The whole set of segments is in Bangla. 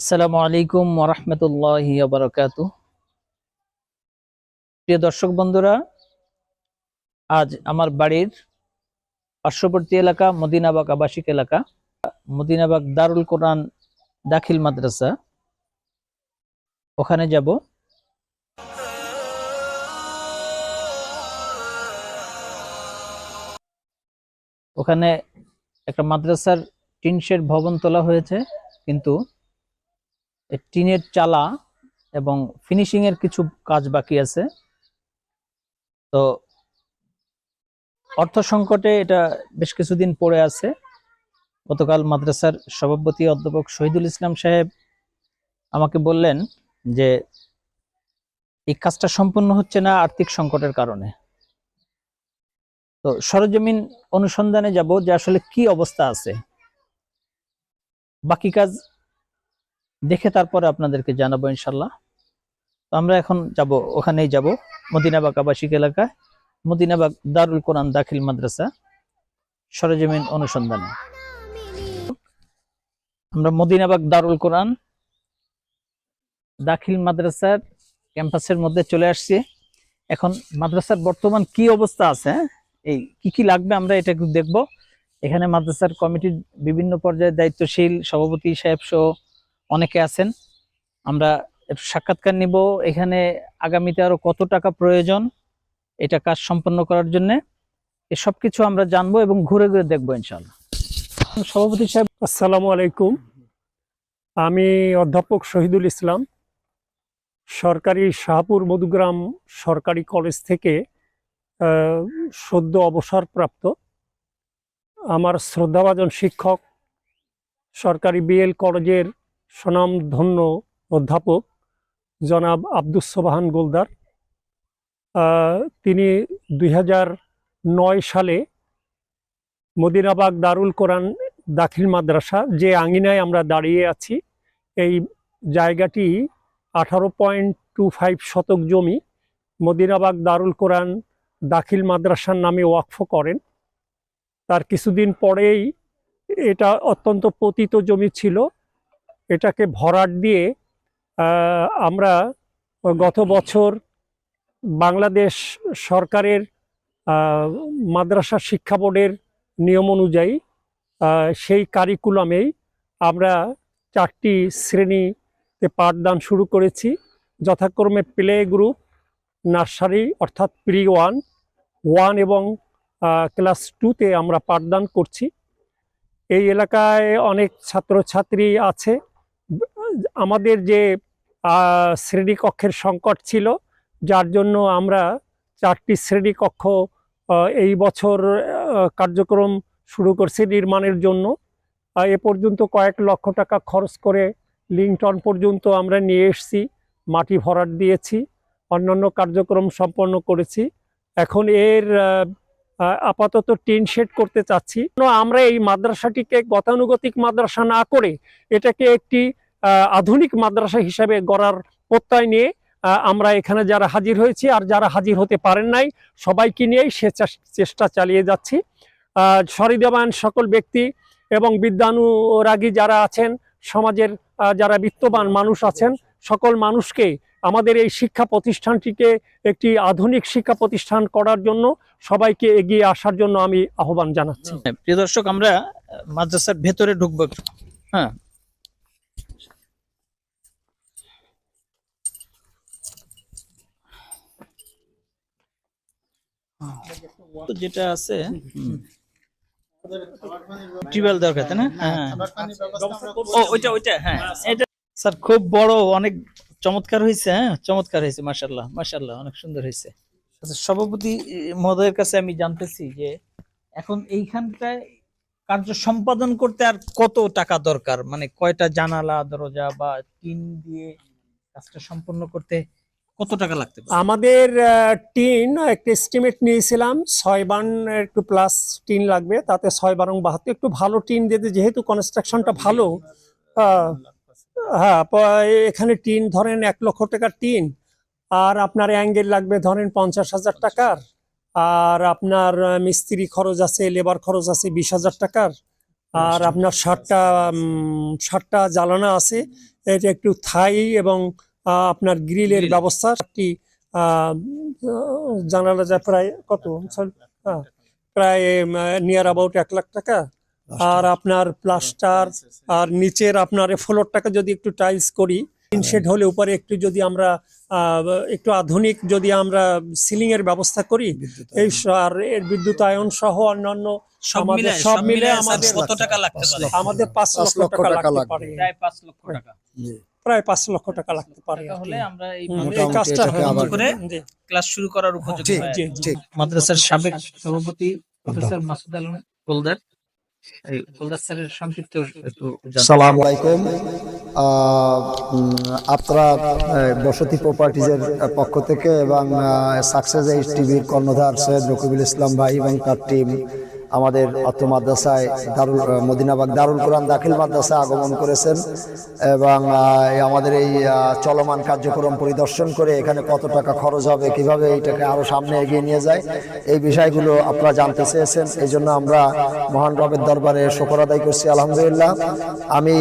আসসালামু আলাইকুম ওরহমতুল্লাহ বারকাত প্রিয় দর্শক বন্ধুরা, আজ আমার বাড়ির পার্শ্ববর্তী এলাকা মদিনাবাগ আবাসিক এলাকা, মদিনাবাগ দারুল কোরআন দাখিল মাদ্রাসা। ওখানে যাব। ওখানে একটা মাদ্রাসার টিন শেড ভবন তোলা হয়েছে, কিন্তু টিনের চালা এবং ফিনিশিং এর কিছু কাজ বাকি আছে। তো অর্থ সংকটে এটা বেশ কিছুদিন পড়ে আছে। গতকাল মাদ্রাসার সভাপতি অধ্যাপক শহীদুল ইসলাম সাহেব আমাকে বললেন যে, এই কাজটা সম্পূর্ণ হচ্ছে না আর্থিক সংকটের কারণে। তো সরজমিন অনুসন্ধানে যাব যে আসলে কি অবস্থা আছে। বাকি কাজ দেখে তারপরে আপনাদেরকে জানাব ইনশাল্লাহ তো আমরা এখন যাব, ওখানেই যাব মদিনাবাগ আবাসিক এলাকায়। মদিনাবাগ দারুল কোরআন দাখিল মাদ্রাসা, সরজমিন অনুসন্ধানে। আমরা মদিনাবাগ দারুল কোরআন দাখিল মাদ্রাসার ক্যাম্পাসের মধ্যে চলে আসছি। এখন মাদ্রাসার বর্তমান কি অবস্থা আছে হ্যাঁ? এই কি কি লাগবে আমরা এটা একটু দেখব। এখানে মাদ্রাসার কমিটির বিভিন্ন পর্যায়ে দায়িত্বশীল সভাপতি সাহেব সহ অনেকে আছেন। আমরা একটু সাক্ষাৎকার নিব, এখানে আগামীতে আরও কত টাকা প্রয়োজন, এটা কাজ সম্পন্ন করার জন্য। এসব কিছু আমরা জানব এবং ঘুরে ঘুরে দেখব ইনশাল্লাহ সভাপতি সাহেব। আসসালামু আলাইকুম। আমি অধ্যাপক শহীদুল ইসলাম, সরকারি শাহপুর মধুগ্রাম সরকারি কলেজ থেকে সদ্য অবসরপ্রাপ্ত আমার শ্রদ্ধাভাজন শিক্ষক, সরকারি বিএল কলেজের স্বনামধন্য অধ্যাপক জনাব আব্দুস সোবাহান গোলদার। তিনি দুই নয় সালে মদিনাবাগ দারুল কোরআন দাখিল মাদ্রাসা, যে আঙিনায় আমরা দাঁড়িয়ে আছি, এই জায়গাটি আঠারো পয়েন্ট টু ফাইভ শতক জমি মদিনাবাগ দারুল কোরআন দাখিল মাদ্রাসার নামে ওয়াকফ করেন। তার কিছুদিন পরেই এটা অত্যন্ত পতিত জমি ছিল। এটাকে ভরাট দিয়ে আমরা গত বছর বাংলাদেশ সরকারের মাদ্রাসা শিক্ষা বোর্ডের নিয়ম অনুযায়ী সেই কারিকুলামেই আমরা চারটি শ্রেণীতে পাঠদান শুরু করেছি। যথাক্রমে প্লে গ্রুপ, নার্সারি অর্থাৎ প্রি ওয়ান ওয়ান এবং ক্লাস টুতে আমরা পাঠদান করছি। এই এলাকায় অনেক ছাত্রছাত্রী আছে। আমাদের যে শ্রেণীকক্ষের সংকট ছিল, যার জন্য আমরা চারটি শ্রেণীকক্ষ এই বছর কার্যক্রম শুরু করছে নির্মাণের জন্য। এ পর্যন্ত কয়েক লক্ষ টাকা খরচ করে লিংটন পর্যন্ত আমরা নিয়ে এসেছি, মাটি ভরাট দিয়েছি, অন্যান্য কার্যক্রম সম্পন্ন করেছি। এখন এর আপাতত টিন শেড করতে চাচ্ছি। আমরা এই মাদ্রাসাটিকে গতানুগতিক মাদ্রাসা না করে এটাকে একটি আধুনিক মাদ্রাসা হিসাবে গড়ার প্রত্যয় নিয়ে আমরা এখানে যারা হাজির হয়েছি আর যারা হাজির হতে পারেন নাই সবাইকে নিয়েই সে চেষ্টা চালিয়ে যাচ্ছি। আহ, সহৃদয়বান সকল ব্যক্তি এবং বিদ্যানুরাগী যারা আছেন সমাজের যারা বিত্তবান মানুষ আছেন সকল মানুষকে আমাদের এই শিক্ষা প্রতিষ্ঠানটিকে একটি আধুনিক শিক্ষা প্রতিষ্ঠান করার জন্য সবাইকে এগিয়ে আসার জন্য আমি আহ্বান জানাচ্ছি। হ্যাঁ, প্রিয় দর্শক আমরা মাদ্রাসার ভেতরে ঢুকবো হ্যাঁ তো যেটা আছে টিউবওয়েল দরকার তাই না? হ্যাঁ ও ওইটা ওইটা হ্যাঁ। এটা স্যার খুব বড় অনেক চমৎকার হয়েছে হ্যাঁ? চমৎকার হয়েছে মাশাল্লাহ মাশাল্লাহ অনেক সুন্দর হয়েছে আচ্ছা সভাপতি মহোদয়ের কাছে আমি জানতেছি যে এখন এইখানটায় কার্য সম্পাদন করতে আর কত টাকা দরকার? মানে কয়টা জানালা দরজা বা টিন দিয়ে কাজটা সম্পন্ন করতে কত টাকা লাগতে পারে? আমাদের টিন একটা এস্টিমেট নিয়েছিলাম ছয় বান একটু প্লাস টিন লাগবে তাতে ছয় বারং বাহাত্তর। একটু ভালো টিন দিতে যেহেতু কনস্ট্রাকশনটা ভালো হ্যাঁ এখানে টিন ধরেন এক লক্ষ টাকার টিন আর আপনার অ্যাঙ্গেল লাগবে ধরেন পঞ্চাশ হাজার টাকার আর আপনার মিস্ত্রি খরচ আছে লেবার খরচ আছে বিশ হাজার টাকার আর আপনার শার্টটা শার্টটা জ্বালানো আছে এটা একটু থাই এবং আপনার গ্রিলের। ব্যবস্থা একটি জানালা যায় প্রায় কত? হ্যাঁ, প্রায় নিয়ার অ্যাবাউট এক লাখ টাকা। আর আপনার প্লাস্টার আর নিচের আপনার ফ্লোরটাকে যদি একটু টাইলস করি টিন শেড হলে উপরে একটু যদি আমরা আহ, একটু আধুনিক যদি আমরা সিলিং এর ব্যবস্থা করি এই আর এর বিদ্যুতায়ন সহ অন্যান্য সব মিলে আমাদের কত টাকা লাগতে পারে? আমাদের পাঁচ পাঁচ লক্ষ টাকা টাকা লাগতে পারে। প্রায় পাঁচ লক্ষ টাকা। প্রায় পাঁচ লক্ষ টাকা লাগতে পারে এই এই কাজটা হয়ে করে ক্লাস শুরু করার উপযোগী হয়। মাদ্রাসার সাবেক সভাপতি প্রফেসর মাসুদ আলম গোলদার। এই গোলদার স্যারের সংক্ষিপ্ত একটু জানতে সালাম আলাইকুম। আপনারা বসতি প্রপার্টিজের পক্ষ থেকে এবং সাকসেস এইচ টিভির কর্ণধার সৈয়দ রকিবুল ইসলাম ভাই এবং তার টিম আমাদের অত্র মাদ্রাসায় দারুল মদিনাবাগ দারুল কোরআন দাখিল মাদ্রাসায় আগমন করেছেন এবং আমাদের এই চলমান কার্যক্রম পরিদর্শন করে এখানে কত টাকা খরচ হবে, কীভাবে এইটাকে আরও সামনে এগিয়ে নিয়ে যায়, এই বিষয়গুলো আপনারা জানতে চেয়েছেন। এই জন্য আমরা মহান রবের দরবারে শকর আদায় করছি, আলহামদুলিল্লাহ। আমি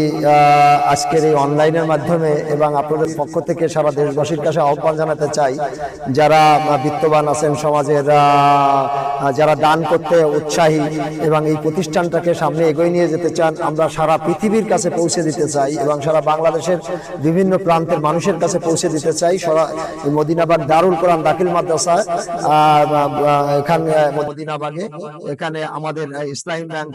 আজকের এই অনলাইনের মাধ্যমে এবং আপনাদের পক্ষ থেকে সারা দেশবাসীর কাছে আহ্বান জানাতে চাই, যারা বিত্তবান আছেন সমাজের যারা দান করতে উৎসাহী এবং এই প্রতিষ্ঠানটাকে সামনে এগিয়ে নিয়ে যেতে চান আমরা সারা পৃথিবীর কাছে পৌঁছে দিতে চাই এবং সারা বাংলাদেশের বিভিন্ন প্রান্তের মানুষের কাছে পৌঁছে দিতে চাই। সরা- মদিনাবাগ দারুল কোরআন দাখিল আহ, এখানে মদিনাবাগে এখানে আমাদের ইসলাম ব্যাংক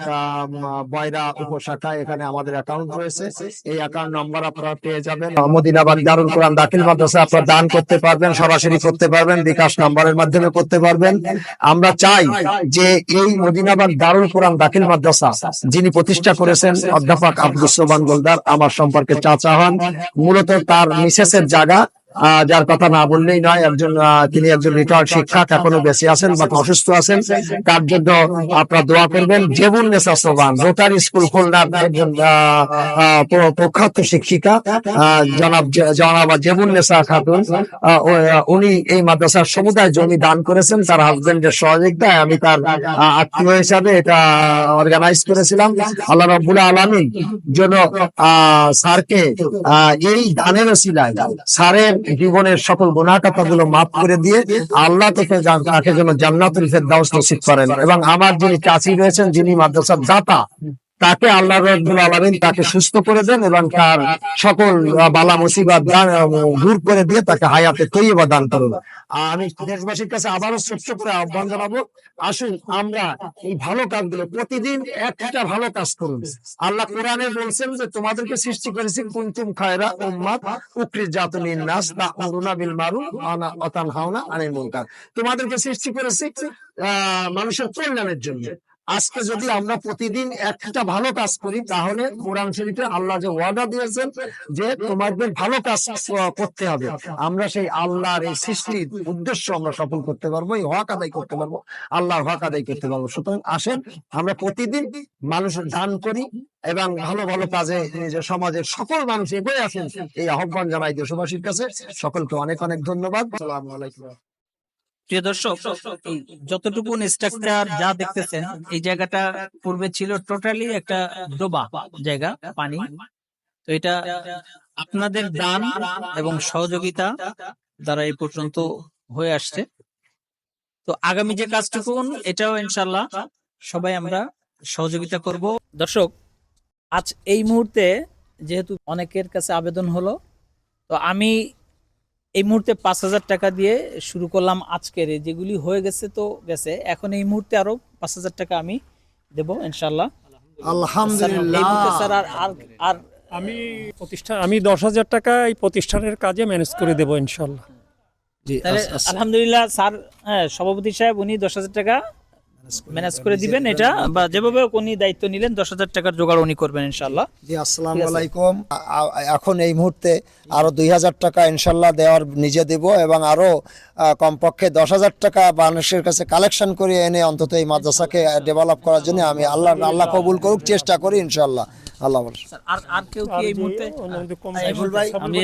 বয়রা উপশাখা এখানে আমাদের অ্যাকাউন্ট রয়েছে। এই অ্যাকাউন্ট নাম্বার আপনারা পেয়ে যাবেন। মদিনাবাগ দারুল কোরআন দাখিল মাদ্রাসা আপনারা দান করতে পারবেন সরাসরি করতে পারবেন বিকাশ নাম্বারের মাধ্যমে করতে পারবেন। আমরা চাই যে এই মদিনাবাগ দারুল কোরআন দাখিল মাদ্রাসা, যিনি প্রতিষ্ঠা করেছেন অধ্যাপক আব্দুল সোবান গোলদার, আমার সম্পর্কে চাচা হন। মূলত তার মিসেসের জায়গা যার কথা না বললেই নয় একজন তিনি একজন রিটায়ার্ড শিক্ষক এখনও বেঁচে আছেন বা অসুস্থ আছেন। তার জন্য আপনারা দোয়া করবেন। জেবুল নেসা রোটারি স্কুল খুলনার একজন প্রখ্যাত শিক্ষিকা জনাব জনাবা জেবুল নেসা খাতুন উনি এই মাদ্রাসার সমুদায় জমি দান করেছেন। তার হাজবেন্ডের সহযোগিতায় আমি তার আত্মীয় হিসাবে এটা অর্গানাইজ করেছিলাম। আল্লাহ রব্বুল আলমিন যেন আহ, স্যারকে এই দানের ওসিলায় স্যারের জীবনের সকল গুণাকাতা গুলো মাফ করে দিয়ে আল্লাহ থেকে তাকে যেন নসিব করেন। এবং আমার যিনি চাষি রয়েছেন, যিনি মাদ্রাসার দাতা তাকে আল্লাহ রব্বুল আলামিন তাকে সুস্থ করে দেন এবং তার সকল বালা মুসিবত দান, দূর করে দিয়ে তাকে হায়াতে তৈবা দান করুন। আমি দেশবাসীর কাছে আবারও ছোট্ট করে আহ্বান জানাব আসুন আমরা এই ভালো কাজগুলো প্রতিদিন একটা ভালো কাজ করুন। আল্লাহ কোরআনে বলছেন যে তোমাদেরকে সৃষ্টি করেছি কুনতুম খায়রা উম্মাত উকরিত জাতুনিন নাস তা'মুরুনা বিল মারুফ ওয়া তানহাউনা আনিল মুনকার। তোমাদেরকে সৃষ্টি করেছি আহ, মানুষের কল্যাণের জন্য। আজকে যদি আমরা প্রতিদিন একটা ভালো কাজ করি, তাহলে কোরআন শরীফে আল্লাহ যে ওয়াদা দিয়েছেন যে তোমাদের ভালো কাজ করতে হবে। আমরা সেই আল্লাহর এই সৃষ্টির উদ্দেশ্য আমরা সফল করতে পারব, এই হক আদায় করতে পারব, আল্লাহর হক আদায় করতে পারব। সুতরাং আসেন, আমরা প্রতিদিন মানুষের দান করি এবং ভালো ভালো কাজে নিজের সমাজের সকল মানুষ এগিয়ে আসেন। এই আহ্বান জানাই দেশবাসীর কাছে। সকলকে অনেক অনেক ধন্যবাদ। আসসালামু আলাইকুম। প্রিয় দর্শক যতটুকু স্ট্রাকচার যা দেখতেছেন, এই জায়গাটা পূর্বে ছিল টোটালি একটা ডোবা জায়গা, পানি। তো এটা আপনাদের দান এবং সহযোগিতা দ্বারা এই পর্যন্ত হয়ে আসছে। তো আগামী যে কাজটুকুন এটাও ইনশাল্লাহ সবাই আমরা সহযোগিতা করব। দর্শক, আজ এই মুহূর্তে যেহেতু অনেকের কাছে আবেদন হলো, তো আমি এই মুহূর্তে পাঁচ হাজার টাকা দিয়ে শুরু করলাম আজকের যেগুলি হয়ে গেছে তো গেছে। এখন এই মুহূর্তে আরও পাঁচ হাজার টাকা আমি দেব ইনশাল্লাহ স্যার আর আর আমি প্রতিষ্ঠান আমি দশ হাজার টাকা এই প্রতিষ্ঠানের কাজে ম্যানেজ করে দেবো ইনশাল্লাহ আলহামদুলিল্লাহ স্যার হ্যাঁ সভাপতি সাহেব উনি দশ হাজার টাকা ম্যানেজ করে দিবেন এটা বা যেভাবে উনি দায়িত্ব নিলেন দশ হাজার টাকার জোগাড় উনি করবেন ইনশাল্লাহ জি আসসালামু। আলাইকুম। এখন এই মুহূর্তে আরও দুই হাজার টাকা ইনশাল্লাহ দেওয়ার নিজে দেব এবং আরও আহ, কমপক্ষে দশ হাজার টাকা মানুষের কাছে কালেকশন করে এনে অন্তত এই মাদ্রাসাকে ডেভেলপ করার জন্য আমি আল্লাহ আল্লাহ কবুল করুক চেষ্টা করি ইনশাল্লাহ আল্লাহ আর আর কেউ কি এই মুহূর্তে ভাই, আমি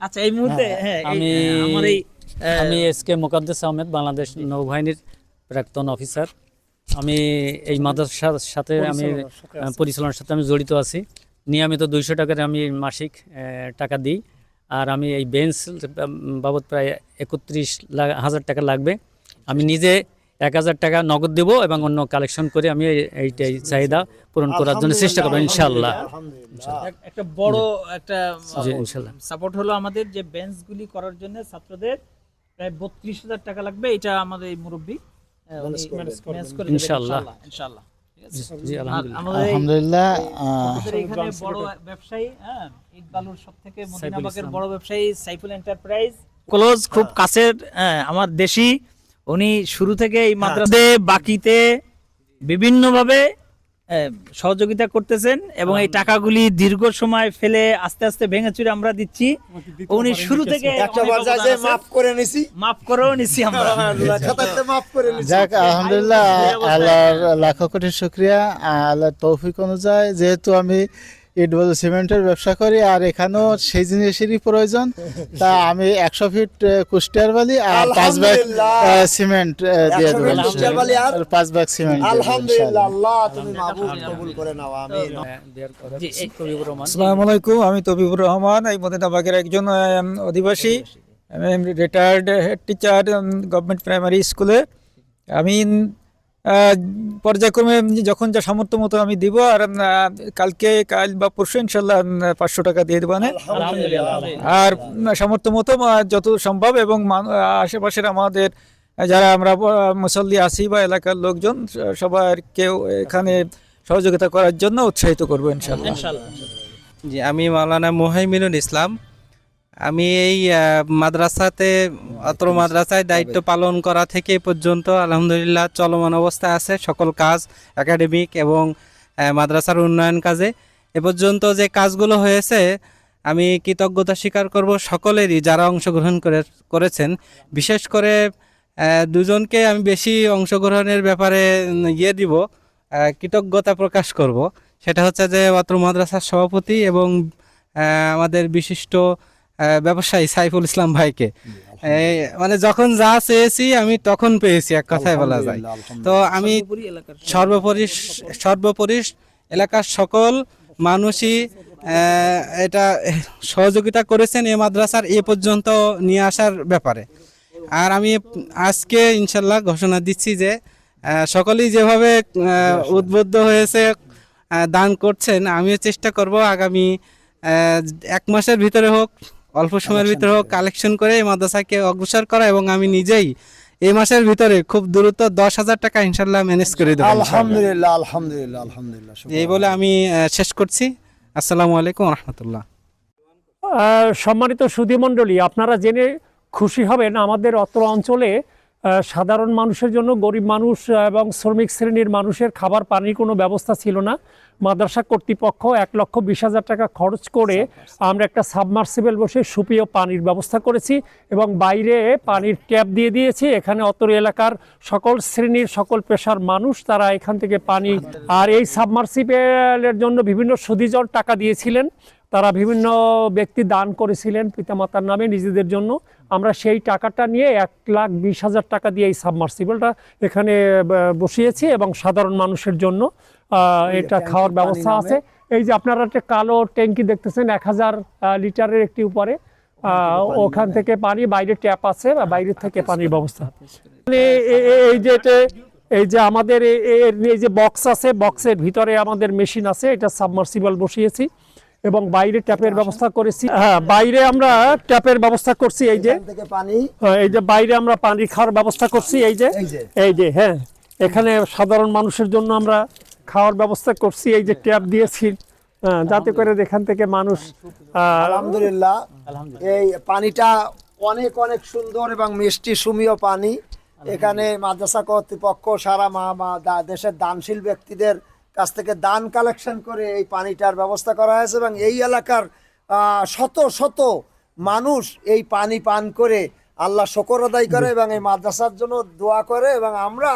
আচ্ছা এই মুহূর্তে হ্যাঁ আমি আমার এই আমি এস কে মোকাদ্দেস আহমেদ বাংলাদেশ নৌবাহিনীর প্রাক্তন অফিসার। আমি এই মাদ্রাসার সাথে আমি পরিচালনার সাথে আমি জড়িত আছি। নিয়মিত দুইশো টাকার আমি মাসিক টাকা দিই। আর আমি এই বেঞ্চ বাবদ প্রায় একত্রিশ লা- হাজার টাকা লাগবে। আমি নিজে এক হাজার টাকা নগদ দেব এবং অন্য কালেকশন করে আমি এই- এইটাই চাহিদা পূরণ করার জন্য চেষ্টা করব ইনশাল্লাহ এক- একটা বড় একটা ইনশাল্লাহ। সাপোর্ট হলো আমাদের যে বেঞ্চগুলি করার জন্য ছাত্রদের প্রায় বত্রিশ হাজার টাকা লাগবে। এটা আমাদের এই মুরব্বী। Manage ইনশাআল্লাহ। ইনশাআল্লাহ ঠিক আছে? জি আর আলহামদুলিল্লাহ। আমাদের এই- আলহামদুলিল্লাহ আহ, আমাদের এখানে বড় ব্যবসায়ী হ্যাঁ ইট বালুর সব মদিনাবাগের বড় ব্যবসায়ী সাইফুল এন্টারপ্রাইজ। ক্লোজ খুব কাছের হ্যাঁ, আমার দেশি। উনি শুরু থেকে এই মাদ্রাসে বাকিতে বিভিন্নভাবে সহযোগিতা করতেছেন এবং এই টাকাগুলি দীর্ঘ সময় ফেলে আস্তে আস্তে ভেঙে চুরে আমরা দিচ্ছি। উনি শুরু থেকে একটা যে মাফ করে নিছি। মাফ করেও নিছি আমরা। মাফ করে নিছি। যাক আলহামদুলিল্লাহ আল্লাহর লাখো কোটি শুক্রিয়া আল্লাহ তৌফিক অনুযায়ী যেহেতু আমি ইট বালু সিমেন্টের ব্যবসা করি আর এখানেও সেই জিনিসেরই প্রয়োজন। তা আমি একশো ফিট কুষ্টিয়ার বালি আর পাঁচ ব্যাগ সিমেন্ট দিয়ে 100 দেবো ফিট কুষ্টিয়ার বালি আর? আর পাঁচ ব্যাগ সিমেন্ট আলহামদুলিল্লাহ তুমি কবুল করে নাও আসসালামু আলাইকুম আমি তবিবুর রহমান এই মদিনাবাগের একজন অধিবাসী। আমি retired head teacher government primary স্কুলে আমি পর্যায়ক্রমে যখন যা সামর্থ্য মতো আমি দিব আর কালকে কাল বা পরশু ইনশাল্লাহ পাঁচশো টাকা দিয়ে দেবো না আর সামর্থ্য মতো যত সম্ভব এবং আশেপাশের আমাদের যারা আমরা মুসল্লি আছি বা এলাকার লোকজন সবার কেউ এখানে সহযোগিতা করার জন্য উৎসাহিত করব ইনশাল্লাহ। ইনশাআল্লাহ জি আমি মাওলানা মোহাইমিনুল ইসলাম। আমি এই মাদ্রাসাতে, অত্র মাদ্রাসায় দায়িত্ব পালন করা থেকে পর্যন্ত আলহামদুলিল্লাহ চলমান অবস্থায় আছে সকল কাজ একাডেমিক এবং মাদ্রাসার উন্নয়ন কাজে। এ পর্যন্ত যে কাজগুলো হয়েছে, আমি কৃতজ্ঞতা স্বীকার করব সকলেরই যারা অংশগ্রহণ করে, করেছেন। বিশেষ করে দুজনকে আমি বেশি অংশগ্রহণের ব্যাপারে ইয়ে দিব কৃতজ্ঞতা প্রকাশ করব। সেটা হচ্ছে যে, অত্র মাদ্রাসার সভাপতি এবং আমাদের বিশিষ্ট ব্যবসায়ী সাইফুল ইসলাম ভাইকে। মানে যখন যা চেয়েছি আমি তখন পেয়েছি এক কথায় বলা যায়। তো আমি সর্বোপরি সর্বোপরি এলাকার সকল মানুষই এটা সহযোগিতা করেছেন এ মাদ্রাসার এ পর্যন্ত নিয়ে আসার ব্যাপারে। আর আমি আজকে ইনশাল্লাহ ঘোষণা দিচ্ছি যে সকলেই যেভাবে উদ্বুদ্ধ হয়েছে দান করছেন আমিও চেষ্টা করব আগামী এক মাসের ভিতরে হোক অল্প সময়ের ভিতরে হোক কালেকশন করে এই মাদ্রাসাকে অগ্রসর করা এবং আমি নিজেই এই মাসের ভিতরে খুব দ্রুত দশ হাজার টাকা ইনশাল্লাহ ম্যানেজ করে দেবো। আলহামদুলিল্লাহ আলহামদুলিল্লাহ আলহামদুলিল্লাহ এই বলে আমি আহ, শেষ করছি। আসসালামু আলাইকুম রহমতুল্লাহ সম্মানিত সুধী মণ্ডলী আপনারা জেনে খুশি হবেন আমাদের অত্র অঞ্চলে সাধারণ মানুষের জন্য গরিব মানুষ এবং শ্রমিক শ্রেণির মানুষের খাবার পানির কোনো ব্যবস্থা ছিল না। মাদ্রাসা কর্তৃপক্ষ এক লক্ষ বিশ হাজার টাকা খরচ করে আমরা একটা সাবমার্সিবল বসে সুপেয় পানির ব্যবস্থা করেছি এবং বাইরে পানির ট্যাপ দিয়ে দিয়েছি। এখানে অত্র এলাকার সকল শ্রেণির সকল পেশার মানুষ তারা এখান থেকে পানি আর এই সাবমার্সিবেলের জন্য বিভিন্ন সুদীজন টাকা দিয়েছিলেন। তারা বিভিন্ন ব্যক্তি দান করেছিলেন পিতামাতার নামে নিজেদের জন্য। আমরা সেই টাকাটা নিয়ে এক লাখ বিশ হাজার টাকা দিয়ে এই সাবমার্সিবলটা এখানে বসিয়েছি এবং সাধারণ মানুষের জন্য এটা খাওয়ার ব্যবস্থা আছে। এই যে আপনারা একটা কালো ট্যাঙ্কি দেখতেছেন এক হাজার লিটারের একটি উপরে। ওখান থেকে পানি বাইরে ট্যাপ আছে বা বাইরে থেকে পানির ব্যবস্থা। মানে এই যে এই যে আমাদের এই যে বক্স আছে বক্সের ভিতরে আমাদের মেশিন আছে এটা সাবমার্সিবল বসিয়েছি। এবং বাইরে ট্যাপের ব্যবস্থা করেছি। হ্যাঁ বাইরে আমরা ট্যাপের ব্যবস্থা করছি এই যে। পানি। হ্যাঁ, এই যে বাইরে আমরা পানি খাওয়ার ব্যবস্থা করছি এই যে। এই যে। হ্যাঁ। এখানে সাধারণ মানুষের জন্য আমরা খাওয়ার ব্যবস্থা করছি এই যে ট্যাপ দিয়েছি। হ্যাঁ, যাতে করে এখান থেকে মানুষ আহ, আলহামদুলিল্লাহ। এই পানিটা অনেক অনেক সুন্দর এবং মিষ্টি সুমীয় পানি। এখানে মাদ্রাসা কর্তৃপক্ষ সারা মা মা দেশের দানশীল ব্যক্তিদের কাছ থেকে দান কালেকশন করে এই পানিটার ব্যবস্থা করা হয়েছে এবং এই এলাকার শত শত মানুষ এই পানি পান করে আল্লাহ শকর আদায় করে এবং এই মাদ্রাসার জন্য দোয়া করে এবং আমরা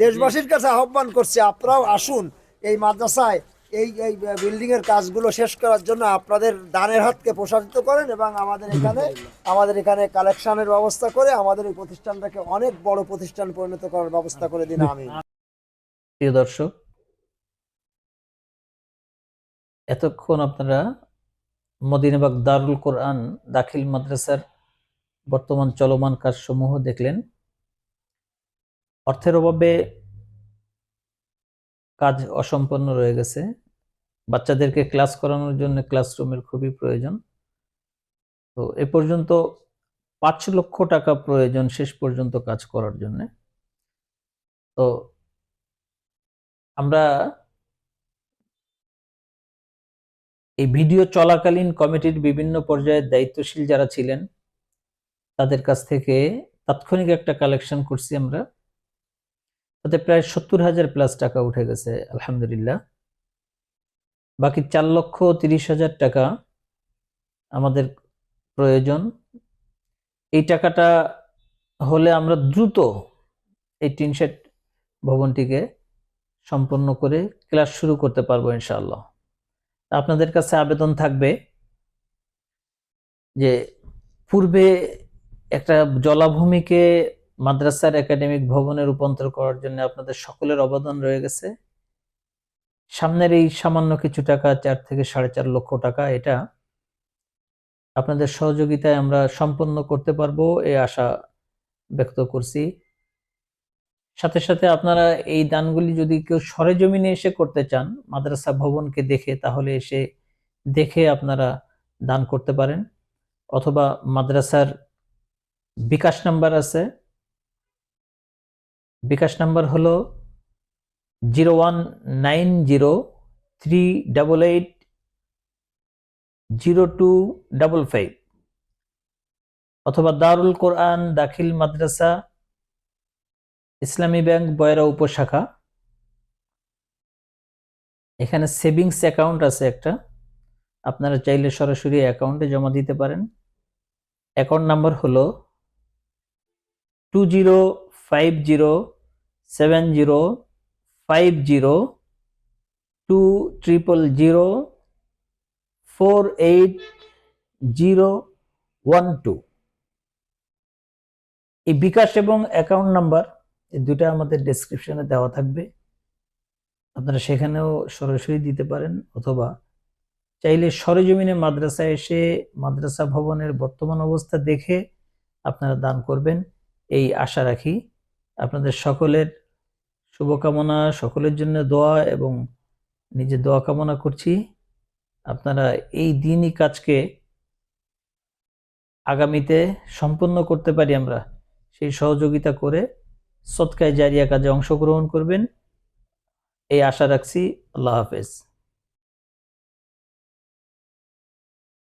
দেশবাসীর কাছে আহ্বান করছি আপনারাও আসুন এই মাদ্রাসায় এই এই বিল্ডিং এর কাজগুলো শেষ করার জন্য আপনাদের দানের হাতকে প্রসারিত করেন এবং আমাদের এখানে আমাদের এখানে কালেকশনের ব্যবস্থা করে আমাদের এই প্রতিষ্ঠানটাকে অনেক বড় প্রতিষ্ঠান পরিণত করার ব্যবস্থা করে দিন আমি প্রিয় দর্শক এতক্ষণ আপনারা মদিনাবাগ দারুল কোরআন দাখিল মাদ্রাসার বর্তমান চলমান কাজসমূহ দেখলেন। অর্থের অভাবে কাজ অসম্পন্ন রয়ে গেছে। বাচ্চাদেরকে ক্লাস করানোর জন্য ক্লাসরুমের খুবই প্রয়োজন। তো এ পর্যন্ত পাঁচ লক্ষ টাকা প্রয়োজন শেষ পর্যন্ত কাজ করার জন্য। তো আমরা এই ভিডিও চলাকালীন কমিটির বিভিন্ন পর্যায়ের দায়িত্বশীল যারা ছিলেন, তাদের কাছ থেকে তাৎক্ষণিক একটা কালেকশন করছি আমরা। তাতে প্রায় সত্তর হাজার প্লাস টাকা উঠে গেছে, আলহামদুলিল্লাহ। বাকি চার লক্ষ তিরিশ হাজার টাকা আমাদের প্রয়োজন। এই টাকাটা হলে আমরা দ্রুত এই টিন শেড ভবনটিকে সম্পন্ন করে ক্লাস শুরু করতে পারব ইনশাআল্লাহ। আপনাদের কাছে আবেদন থাকবে যে পূর্বে একটা জলাভূমিকে মাদ্রাসার একাডেমিক ভবনে রূপান্তর করার জন্য আপনাদের সকলের অবদান রয়ে গেছে। সামনের এই সামান্য কিছু টাকা, চার থেকে সাড়ে চার লক্ষ টাকা, এটা আপনাদের সহযোগিতায় আমরা সম্পন্ন করতে পারব এই আশা ব্যক্ত করছি। সাথে সাথে আপনারা এই দানগুলি যদি কেউ সরেজমিনে এসে করতে চান, মাদ্রাসা ভবনকে দেখে, তাহলে এসে দেখে আপনারা দান করতে পারেন। অথবা মাদ্রাসার বিকাশ নাম্বার আছে। বিকাশ নাম্বার হলো zero one nine zero three double eight zero two double five. অথবা দারুল কোরআন দাখিল মাদ্রাসা ইসলামী ব্যাংক বয়রা উপশাখা। এখানে সেভিংস অ্যাকাউন্ট আছে একটা। আপনারা চাইলে সরাসরি অ্যাকাউন্টে জমা দিতে পারেন। অ্যাকাউন্ট নাম্বার হলো two zero five zero seven zero five zero two triple zero four eight zero one two. এই বিকাশ এবং অ্যাকাউন্ট নাম্বার এই দুটা আমাদের ডেসক্রিপশনে দেওয়া থাকবে। আপনারা সেখানেও সরাসরি দিতে পারেন অথবা চাইলে সরেজমিনে মাদ্রাসায় এসে মাদ্রাসা ভবনের বর্তমান অবস্থা দেখে আপনারা দান করবেন। এই আশা রাখি আপনাদের সকলের শুভকামনা, সকলের জন্য দোয়া এবং নিজে দোয়া কামনা করছি। আপনারা এই দিনই কাজকে আগামীতে সম্পন্ন করতে পারি আমরা। সেই সহযোগিতা করে সৎকায় জারিয়া কাজে অংশগ্রহণ করবেন। এই আশা রাখছি আল্লাহ হাফেজ।